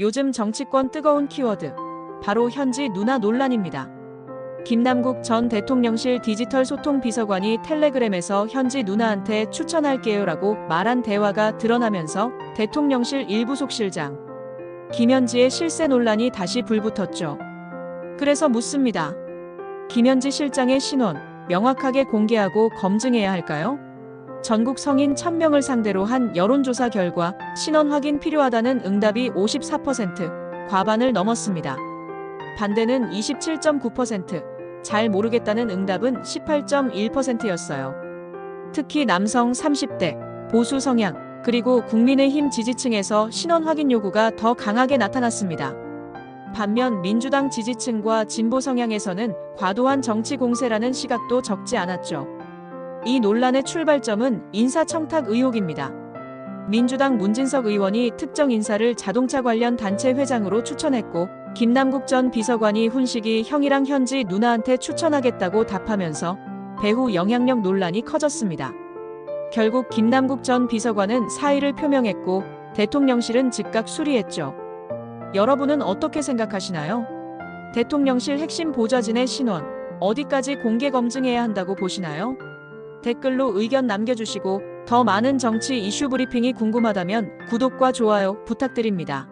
요즘 정치권 뜨거운 키워드. 바로 현지 누나 논란입니다. 김남국 전 대통령실 디지털 소통 비서관이 텔레그램에서 현지 누나한테 추천할게요라고 말한 대화가 드러나면서 대통령실 일부 속실장 김현지의 실세 논란이 다시 불붙었죠. 그래서 묻습니다. 김현지 실장의 신원 명확하게 공개하고 검증해야 할까요? 전국 성인 1000명을 상대로 한 여론조사 결과 신원 확인 필요하다는 응답이 54%, 과반을 넘었습니다. 반대는 27.9%, 잘 모르겠다는 응답은 18.1%였어요. 특히 남성 30대, 보수 성향, 그리고 국민의힘 지지층에서 신원 확인 요구가 더 강하게 나타났습니다. 반면 민주당 지지층과 진보 성향에서는 과도한 정치 공세라는 시각도 적지 않았죠. 이 논란의 출발점은 인사청탁 의혹입니다. 민주당 문진석 의원이 특정 인사를 자동차 관련 단체 회장으로 추천했고 김남국 전 비서관이 훈식이 형이랑 현지 누나한테 추천하겠다고 답하면서 배후 영향력 논란이 커졌습니다. 결국 김남국 전 비서관은 사의를 표명했고 대통령실은 즉각 수리했죠. 여러분은 어떻게 생각하시나요? 대통령실 핵심 보좌진의 신원 어디까지 공개 검증해야 한다고 보시나요? 댓글로 의견 남겨주시고 더 많은 정치 이슈 브리핑이 궁금하다면 구독과 좋아요 부탁드립니다.